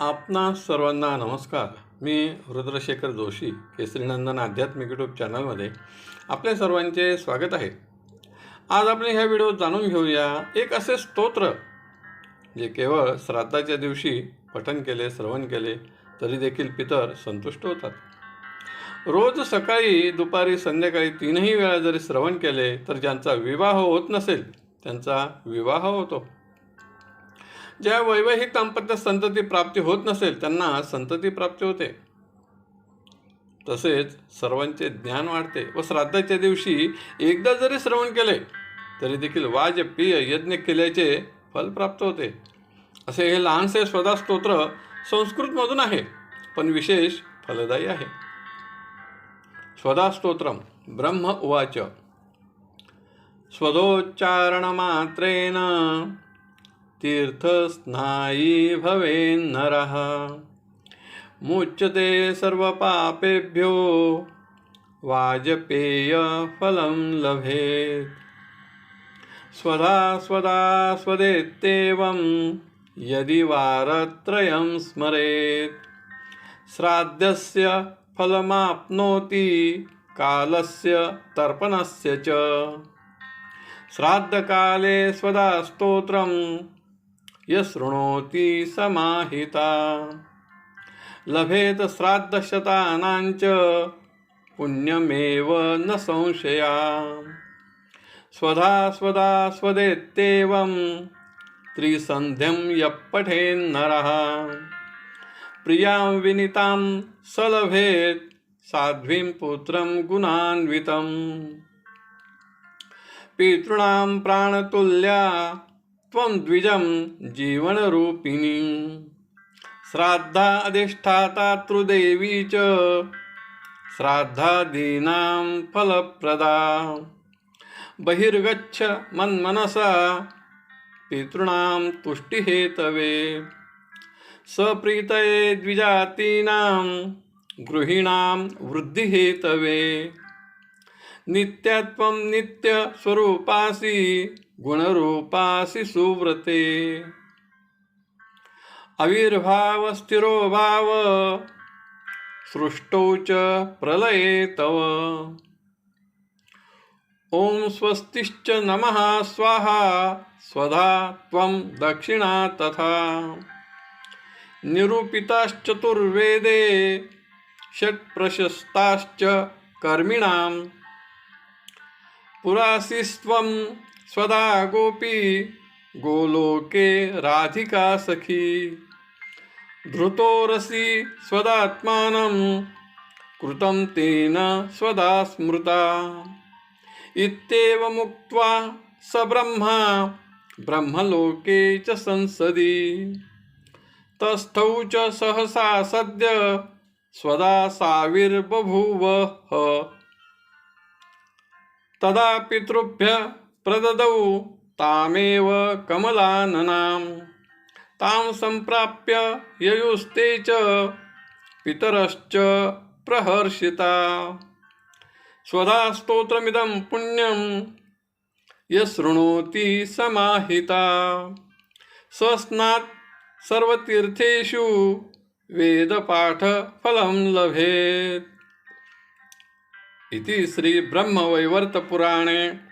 आपणा सर्वांना नमस्कार. मी रुद्रशेखर जोशी केसरीनंदन आध्यात्मिक यूट्यूब चॅनलमध्ये आपल्या सर्वांचे स्वागत आहे. आज आपण ह्या व्हिडिओत जाणून घेऊया एक असे स्तोत्र जे केवळ श्राद्धाच्या दिवशी पठन केले श्रवण केले तरी देखील पितर संतुष्ट होतात. रोज सकाळी दुपारी संध्याकाळी तीनही वेळा जरी श्रवण केले तर ज्यांचा विवाह होत नसेल त्यांचा विवाह होतो. ज्या वैवाहिक दाम्पत्यात संतती प्राप्ती होत नसेल त्यांना संतती प्राप्ती होते. तसेच सर्वांचे ज्ञान वाढते व श्राद्धाच्या दिवशी एकदा जरी श्रवण केले तरी देखील वाजपेय यज्ञ केल्याचे फल प्राप्त होते. असे हे लहानसे स्वदा स्तोत्र संस्कृतमधून आहे पण विशेष फलदायी आहे. स्वदा स्तोत्रम ब्रह्म उवाच. स्वदोच्चारणमात्रेण तीर्थस्नायी भवेन्नरः मुच्यते सर्वपापेभ्यो वाजपेयफलं लभेत्। स्वधा स्वदा स्वदेत्येवं यदि वारत्रयं स्मरेत्। श्राद्धस्य फलमाप्नोति कालस्य तर्पणस्य च। श्राद्धकाले स्वदा स्तोत्रं यशृणोती समाहिता। लभेत श्राद्धशतानांच पुण्यमेव न संशया। स्वधा स्वदा स्वदेत्येवं त्रिसन्ध्यं यपठेन्नरः प्रियां विनितां स लभेत् साध्वीं पुत्रं गुणान्वितम्। पितॄणां प्राणतुल्या त्वं द्विजं जीवनरूपिणी। श्राद्धा अधिष्ठाता तृदेवी च। श्राद्धादीनां फलप्रदा। बहिर्गच्छ मन्मनसा। पितॄणां तुष्टिहेतवे। सप्रीतये द्विजातीनां गृहीणां वृद्धिहेतवे। नित्यत्वं नित्यस्वरूपासि। गुणरूपासि सुव्रते। अविर्भावस्थिरो भाव सृष्टौ च प्रलये तव। ॐ स्वस्तिश्च नमः स्वाहा स्वधा त्वं दक्षिणा तथा। निरूपिताश्चतुर्वेदे षट्प्रशस्ताश्च कर्मिणां पुरासिस्त्वं स्वदा गोपी गोलोके राधिका सखी। धृतोरसि स्वदात्मानं कृतं तेन स्वदा स्मृता। इत्येवमुक्त्वा स ब्रह्मा ब्रह्मलोके च संसदि। तस्थौ च सहसा सद्य स्वदा साविर्बभूवः। तदा पितृभ्य प्रददौ तामेव कमलाननां तां सम्प्राप्य ययुस्ते च पितरश्च प्रहर्षिता। स्वधा स्तोत्रमिदं पुण्यं यशृणोति समाहिता। स्वस्नात् सर्वतीर्थेषु वेदपाठफलं लभेत्। इति श्रीब्रह्मवैवर्तपुराणे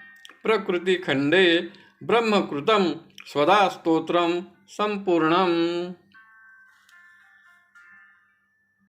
प्रकृतिखण्डे ब्रह्मकृतं स्वदा स्तोत्रं सम्पूर्णम्